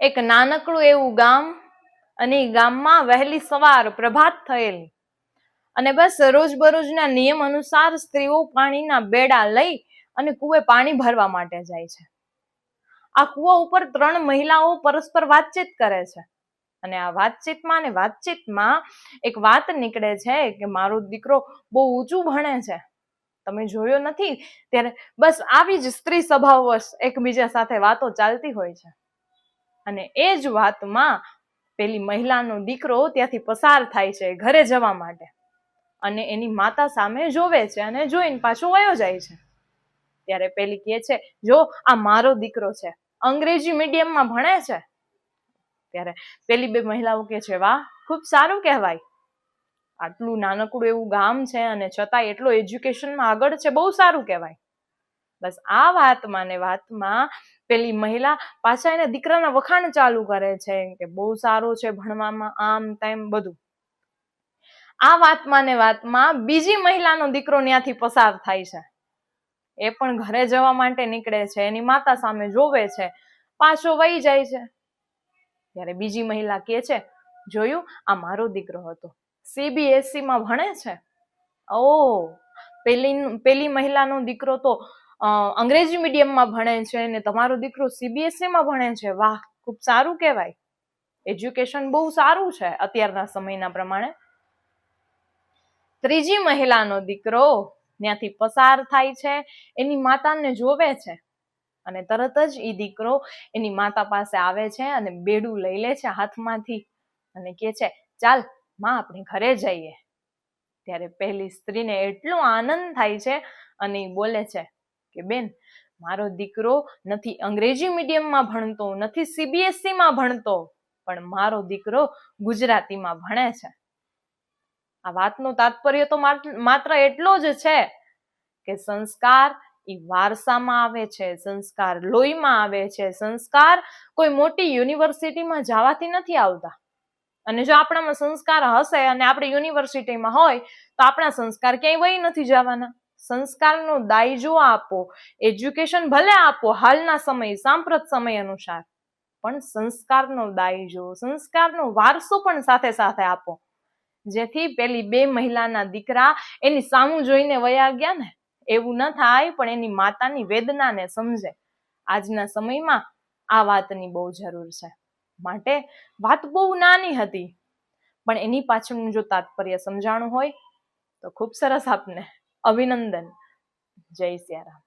એક નાનકડું એવું ગામ અને ગામમાં વહેલી સવાર પ્રભાત થયેલી. અને બસ રોજબરોજના નિયમ અનુસાર સ્ત્રીઓ પાણીના બેડા લઈ અને કુએ પાણી ભરવા માટે જાય છે. આ કુવા ઉપર ત્રણ મહિલાઓ પરસ્પર વાતચીત કરે છે. અને આ વાતચીતમાં ને વાતચીતમાં એક વાત નીકળે છે કે મારો દીકરો બહુ ઊંચું ભણે છે. તમે જોયો નથી? ત્યારે બસ આવી જ સ્ત્રી સ્વભાવવશ એકબીજા સાથે વાતો ચાલતી હોય છે. અને એ જ વાતમાં પેલી મહિલાનો દીકરો ત્યાંથી પસાર થાય છે ઘરે જવા માટે. અને એની માતા સામે જોવે છે અને જોઈને પાછો વયો જાય છે. ત્યારે પેલી કહે છે, જો, આ મારો દીકરો છે. અંગ્રેજી મીડિયમમાં ભણે છે. ત્યારે પેલી બે મહિલાઓ કહે છે, વાહ, ખૂબ સારું કહેવાય. આટલું નાનકડું એવું ગામ છે અને છતાંય એટલો એજ્યુકેશનમાં આગળ છે, બહુ સારું કહેવાય. બસ આ વાતમાં ને વાતમાં પેલી મહિલા પાછા એના દીકરાના વખાણ ચાલુ કરે છે કે બહુ સારો છે ભણવામાં આમ તેમ બધું. આ વાતમાં ને વાતમાં બીજી મહિલાનો દીકરો ત્યાંથી પસાર થાય છે. એ પણ ઘરે જવા માટે નીકળે છે, એની માતા સામે જોવે છે, પાછો વહી જાય છે. ત્યારે બીજી મહિલા કે છે, જોયું, આ મારો દીકરો હતો. સીબીએસસી માં ભણે છે? ઓ પેલી પેલી મહિલાનો દીકરો તો અંગ્રેજી મીડિયમમાં ભણે છે ને તમારો દીકરો સીબીએસઈમાં ભણે છે? વાહ, ખૂબ સારું કહેવાય. એજ્યુકેશન બહુ સારું છે અત્યારના સમયના પ્રમાણે. ત્રીજી મહિલાનો દીકરો ત્યાંથી પસાર થાય છે, એની માતાને જોવે છે અને તરત જ એ દીકરો એની માતા પાસે આવે છે અને બેડું લઈ લે છે હાથમાંથી અને કહે છે, ચાલ, માં, આપણે ઘરે જઈએ. ત્યારે પહેલી સ્ત્રીને એટલો આનંદ થાય છે અને એ બોલે છે કે બેન, મારો દીકરો નથી અંગ્રેજી મીડિયમમાં ભણતો, નથી સીબીએસસીમાં ભણતો, પણ મારો દીકરો ગુજરાતીમાં ભણે છે. આ વાતનું તાત્પર્ય તો માત્ર- એટલો જ છે કે સંસ્કાર એ વારસામાં આવે છે, સંસ્કાર લોહીમાં આવે છે, સંસ્કાર કોઈ મોટી યુનિવર્સિટીમાં જવાથી નથી આવતા. અને જો આપણામાં સંસ્કાર હશે અને આપણે યુનિવર્સિટીમાં હોય, તો આપણા સંસ્કાર ક્યાંય વહી નથી જવાના. સંસ્કારનો દાયજો આપો એજ્યુકેશન ભલે આપો, હાલના સમય, સાંપ્રત સમય અનુસાર, પણ સંસ્કારનો દાયજો, સંસ્કારનો વારસો પણ સાથે સાથે આપો. જેથી પેલી બે મહિલાના દીકરા એની સામું જોઈને વયા ગયા ને, એવું ન થાય, પણ એની માતાની વેદનાને સમજે. આજના સમયમાં આ વાતની બહુ જરૂર છે. માટે વાત બહુ નાની હતી, પણ એની પાછળનું જો તાત્પર્ય સમજાણું હોય, તો ખૂબ સરસ આપને. અભિનંદન. જય સિયારામ.